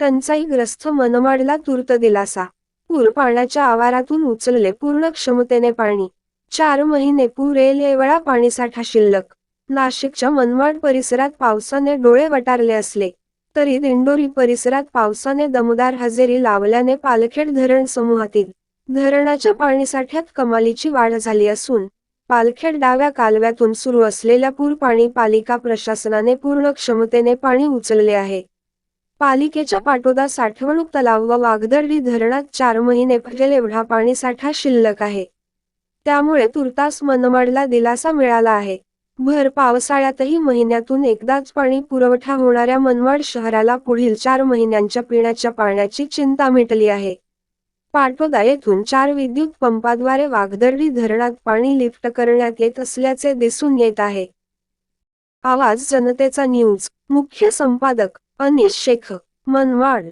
टंचाईग्रस्त मनमाडला तूर्त दिलासा. पूर पाण्याच्या आवारातून उचलले पूर्ण क्षमतेने पाणी. चार महिने पुरेल एवढा पाणीसाठा शिल्लक. नाशिकच्या मनमाड परिसरात पावसाने डोळे वटारले असले तरी दिंडोरी परिसरात पावसाने दमदार हजेरी लावल्याने पालखेड धरण समूहातील धरणाच्या पाणीसाठ्यात कमालीची वाढ झाली असून पालखेड डाव्या कालव्यातून सुरू असलेल्या पूर पाणी पालिका प्रशासनाने पूर्ण क्षमतेने पाणी उचलले आहे. पालिकेच्या पाटोदा साठवणूक तलाव व वाघदर्डी धरणात चार महिने पडेल एवढा पाणीसाठा शिल्लक आहे. त्यामुळे तुर्तास मनमाडला दिलासा मिळाला आहे. भर पावसाळ्यातही महिन्यातून एकदाच पाणी पुरवठा होणाऱ्या मनमाड शहराला पुढील चार महिन्यांच्या पिण्याच्या पाण्याची चिंता मिटली आहे. पाटोदा येथून चार विद्युत पंपाद्वारे वाघदर्डी धरणात पाणी लिफ्ट करण्यात येत असल्याचे दिसून येत आहे. आवाज जनतेचा न्यूज. मुख्य संपादक અને શેખ મનવાડ